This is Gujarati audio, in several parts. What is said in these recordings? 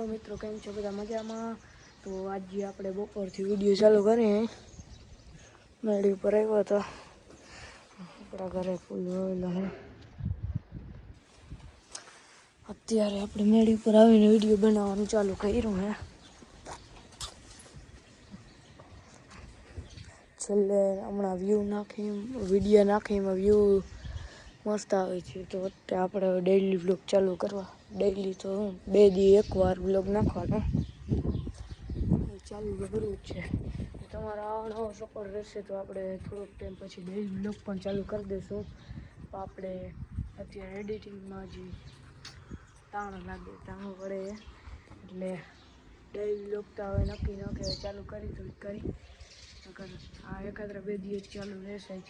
હેલો મિત્રો, કેમ છો? બધા મજામાં? તો આજે આપણે બપોરથી વીડિયો ચાલુ કરીએ. મેળી ઉપર આવ્યો હતો આપણા ઘરે ફૂલ વાવેલો હે અત્યારે આપણે મેળી ઉપર આવીને વીડિયો બનાવવાનું ચાલુ કર્યું હે છેલ્લે હમણાં વ્યૂ નાખી, વીડિયો નાખી એમાં વ્યૂ મસ્ત આવે છે. તો અત્યારે આપણે ડેઇલી વ્લોગ ચાલુ કરવા ડેઈલી તો બે દી એકવાર વ્લોગ નાખવાનો. ચાલુ જરૂર છે. તમારો નવો સપોર્ટ રહેશે તો આપણે થોડોક ટાઈમ પછી ડેઈલી વ્લોગ પણ ચાલુ કરી દઈશું. આપણે અત્યારે એડિટિંગમાં જે તાણ લાગે તાણ પડે એટલે ડેઈલી વ્લોગ તો હવે નક્કી ન કે ચાલુ કરી તો કરી. નકર આ એકાદ બે દિવસ ચાલુ રહેશે જ.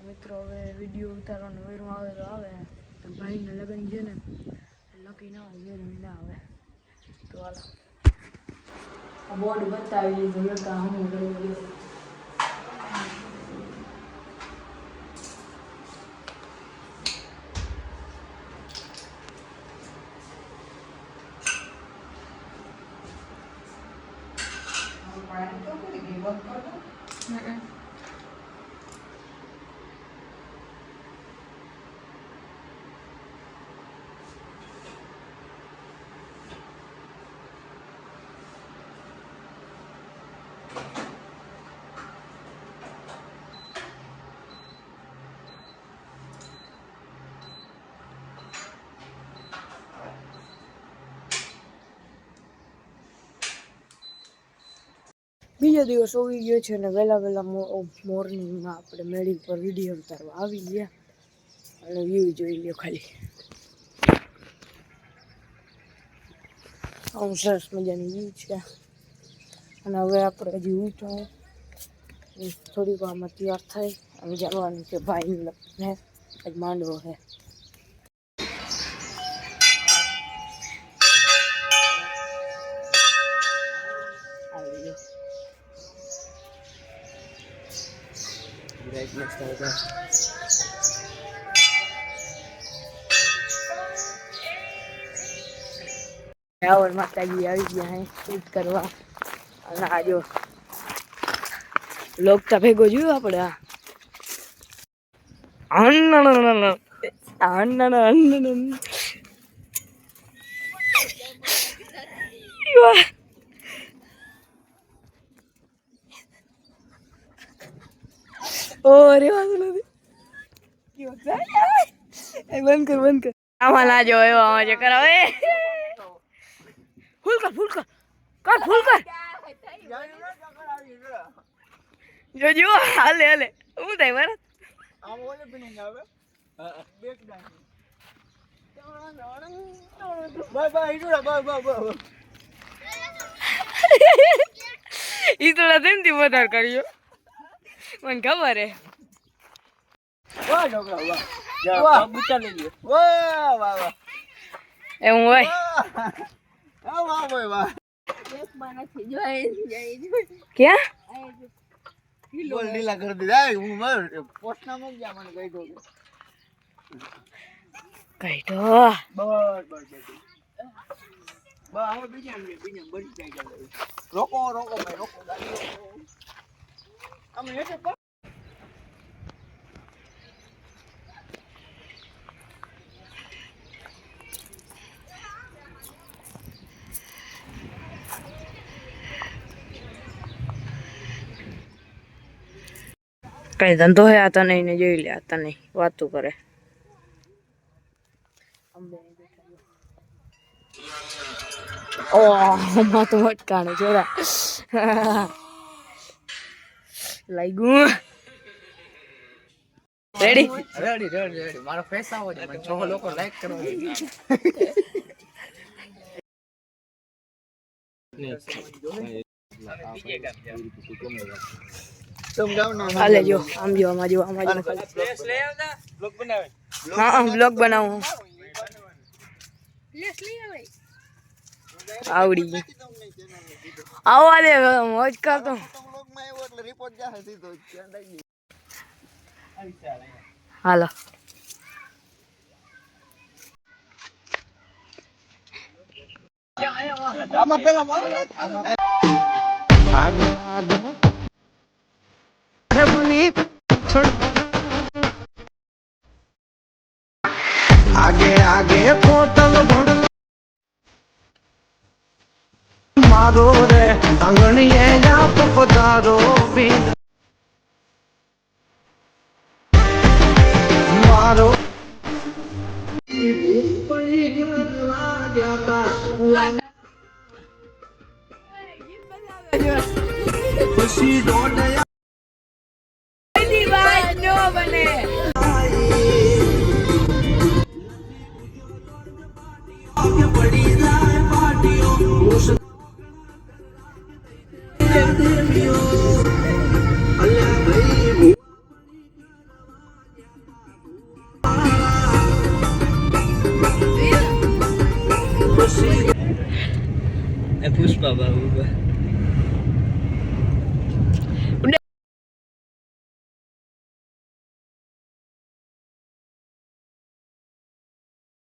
મિત્રો, હવે વીડિયો ઉતારવાનો વેરું આવે તો આવે. ભાઈને લગ્ન છે ને નક્કી ના હોય વેરું ના આવે તો હાલો આ બોર્ડ બતાવી લીધું નતા હું બીજો દિવસ ઉગી ગયો છે અને વહેલા વહેલા મોર્નિંગમાં આપણે મેળી પર વીડિયો ઉતારવા આવી ગયા. અને વ્યૂ જોઈ લ્યો ખાલી. આમ સરસ મજાની વ્યૂ છે. અને હવે આપણે હજી ઉઠો થોડીક વારમાં તૈયાર થઈ અને જવાનું છે ભાઈ ને આજ માંડવો છે. બ્રાઇટનેસ થાય છે રાવણ માતાજી આવી ગયા હે શૂટ કરવા અને આ જો લોકતા ભેગો જોયું આપણે આ અન્નનનનન. અન્નનનનન. ઓરે વાંધો નથી. કેવો થાય? એ બંધ કર બંધ કર. આમાં ના જો એવો આમાં જો કરાવે ફૂલ કર ફૂલ કર. કર ફૂલ કર. જો જો હાલે હાલે. હું થાય મારે ઈ થોડા તેમથી વધાર કર્યો. મને ખબર હે. વાહ એવું હોય. ક્યાં? લીલા કરી દીધા. હું પોસ્ટના માં ગયા મને કહી દઉં કઈ તો બસ બસ બસ બસ. હવે બીજા બીજા બળી જાય. રોકો રોકો ભાઈ રોકો. અમે કઈ ધંધો હે આ તને ને જોઈ લે આ તને વાતું કરે ઓહમાં તો મટકાણે જોરા લાગ્યું રેડી રેડી રેડી રેડી મારો ફેસ આવો છે મને છ લોકો લાઈક કરો ને હાલે જો આમ જો આમાં જો આમાં જો. હા હા બ્લોગ બનાવું. આવડી આવવા દે મોજ કરતો હાલો. આમાં પેલા પાછળ. આગે આગે પોતલ મારો રે આંગણીએ આપ પધારો બી મારો પડી ગયા પુષ્પા બાબુ